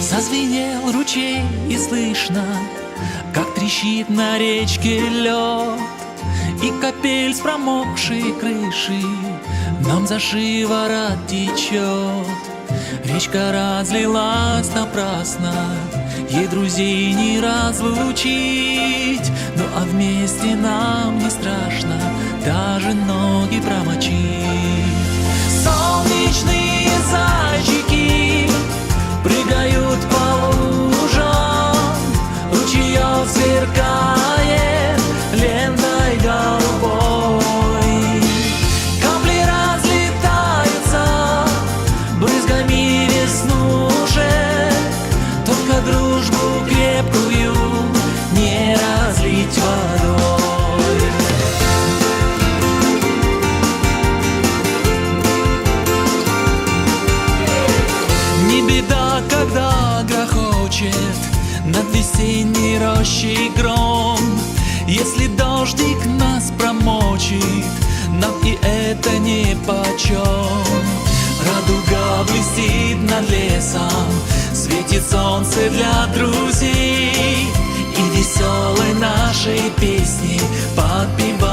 Зазвенел ручей и слышно, как трещит на речке лед, И капель с промокшей крыши нам за шиворот течет. Речка разлилась напрасно, ей друзей не разлучить, Ну а вместе нам не страшно, даже ночь ноги промочить. Солнечные грохочет над весенней рощей гром. Если дождик нас промочит, нам и это не почем. Радуга блестит над лесом, светит солнце для друзей. И веселой нашей песни подпевает